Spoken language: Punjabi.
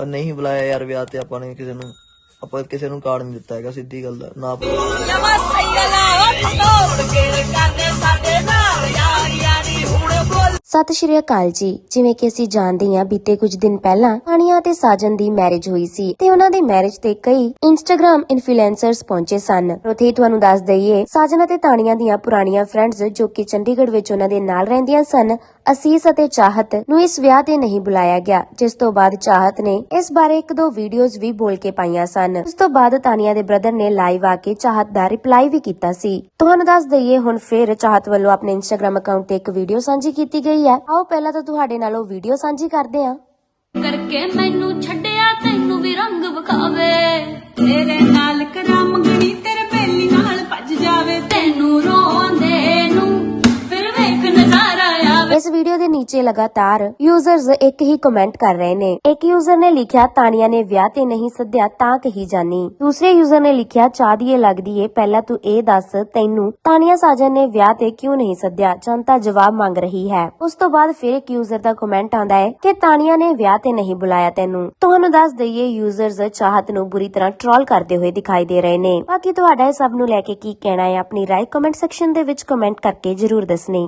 ਔਰ ਨਹੀਂ ਬੁਲਾਇਆ ਯਾਰ ਵਿਆਹ ਤੇ ਆਪਾਂ ਨੇ ਕਿਸੇ ਨੂੰ ਆਪਾਂ ਕਿਸੇ ਨੂੰ ਕਾਰਡ ਨਹੀਂ ਦਿੱਤਾ ਹੈਗਾ ਸਿੱਧੀ ਗੱਲ ਦਾ ਨਾ ਨਵਾਂ ਸਈਲਾ ਉੱਠ ਤੋੜ ਕੇ ਕਰਦੇ ਸਾਡੇ ਨਾਲ ਯਾਰੀ ਯਾਰੀ ਹੁਣ ਬੋਲ। ਸਤਿ ਸ਼੍ਰੀ ਅਕਾਲ ਜੀ। ਜਿਵੇਂ ਕਿ ਅਸੀਂ ਜਾਣਦੇ ਹਾਂ ਬੀਤੇ ਕੁਝ ਦਿਨ ਪਹਿਲਾਂ ਤਾਨੀਆ ਤੇ ਸਾਜਨ ਦੀ ਮੈਰਿਜ ਹੋਈ ਸੀ ਤੇ ਉਹਨਾਂ ਦੇ ਮੈਰਿਜ ਤੇ ਕਈ ਇੰਸਟਾਗ੍ਰam ਇਨਫਲੂਐਂਸਰਸ ਪਹੁੰਚੇ ਸਨ। ਉਥੇ ਤੁਹਾਨੂੰ ਦੱਸ ਦਈਏ ਸਾਜਨ ਅਤੇ ਤਾਨੀਆ ਦੀਆਂ ਪੁਰਾਣੀਆਂ ਫਰੈਂਡਸ ਜੋ ਕਿ ਚੰਡੀਗੜ੍ਹ ਵਿੱਚ ਉਹਨਾਂ ਦੇ ਨਾਲ ਰਹਿੰਦੀਆਂ ਸਨ ਅਸੀਸ ਅਤੇ ਚਾਹਤ ਨੂੰ ਇਸ ਵਿਆਹ ਤੇ ਨਹੀਂ ਬੁਲਾਇਆ ਗਿਆ, ਜਿਸ ਤੋਂ ਬਾਅਦ ਚਾਹਤ ਨੇ ਇਸ ਬਾਰੇ ਇੱਕ ਦੋ ਵੀਡੀਓਜ਼ ਵੀ ਬੋਲ ਕੇ ਪਾਈਆਂ ਸਨ। ਉਸ ਤੋਂ ਬਾਅਦ ਤਾਨੀਆ ਦੇ ਬ੍ਰਦਰ ਨੇ ਲਾਈਵ ਆ ਕੇ ਚਾਹਤ ਦਾ ਰਿਪਲਾਈ ਵੀ ਕੀਤਾ ਸੀ। ਤੁਹਾਨੂੰ ਦੱਸ ਦਈਏ, ਹੁਣ ਫੇਰ ਚਾਹਤ ਵੱਲੋਂ ਆਪਣੇ ਇੰਸਟਾਗ੍ਰam ਅਕਾਊਂਟ ਤੇ ਇੱਕ ਵੀਡੀਓ ਸਾਂਝੀ ਕੀਤੀ ਗਈ ਹੈ। ਆਓ, ਪਹਿਲਾਂ ਤਾਂ ਤੁਹਾਡੇ ਨਾਲ ਉਹ ਵੀਡੀਓ ਸਾਂਝੀ ਕਰਦੇ ਹਾਂ। ਕਰਕੇ ਮੈਨੂੰ ਛੱਡਿਆ, ਤੈਨੂੰ ਵੀ ਰੰਗ ਵਿਖਾਵੇ। ਇਸ ਵੀਡੀਓ ਦੇ ਨੀਚੇ ਲਗਾਤਾਰ ਯੂਜ਼ਰਸ ਇੱਕ ਹੀ ਕਮੈਂਟ ਕਰ ਰਹੇ ਨੇ। ਇੱਕ ਯੂਜ਼ਰ ਨੇ ਲਿਖਿਆ ਤਾਨੀਆ ਨੇ ਵਿਆਹ ਤੇ ਨਹੀਂ ਸੱਦਿਆ, ਤਾਂ ਕਹੀ ਜਾਨੀ। ਦੂਸਰੇ ਯੂਜ਼ਰ ਨੇ ਲਿਖਿਆ, ਚਾਹ ਦੀ ਲੱਗਦੀ ਏ ਪਹਿਲਾਂ ਤੂੰ ਇਹ ਦੱਸ, ਤੈਨੂੰ ਤਾਨੀਆ ਸਾਜਨ ਨੇ ਵਿਆਹ ਤੇ ਕਿਉਂ ਨਹੀਂ ਸੱਦਿਆ? ਜਨਤਾ ਜਵਾਬ ਮੰਗ ਰਹੀ ਹੈ। ਉਸ ਤੋਂ ਬਾਅਦ ਫਿਰ ਇੱਕ ਯੂਜ਼ਰ ਦਾ ਕਮੈਂਟ ਆਉਂਦਾ ਹੈ ਕਿ ਤਾਨੀਆ ਨੇ ਵਿਆਹ ਤੇ ਨਹੀਂ ਬੁਲਾਇਆ ਤੈਨੂੰ। ਤੁਹਾਨੂੰ ਦੱਸ ਦਈਏ ਯੂਜ਼ਰਸ ਚਾਹਤ ਨੂੰ ਬੁਰੀ ਤਰ੍ਹਾਂ ਟ੍ਰੋਲ ਕਰਦੇ ਹੋਏ ਦਿਖਾਈ ਦੇ ਰਹੇ ਨੇ। ਬਾਕੀ ਤੁਹਾਡਾ ਇਹ ਸਭ ਨੂੰ ਲੈ ਕੇ ਕੀ ਕਹਿਣਾ ਹੈ, ਆਪਣੀ ਰਾਏ ਕਮੈਂਟ ਸੈਕਸ਼ਨ ਦੇ ਵਿੱਚ ਕਮੈਂਟ ਕਰਕੇ ਜਰੂਰ ਦੱਸਣੀ।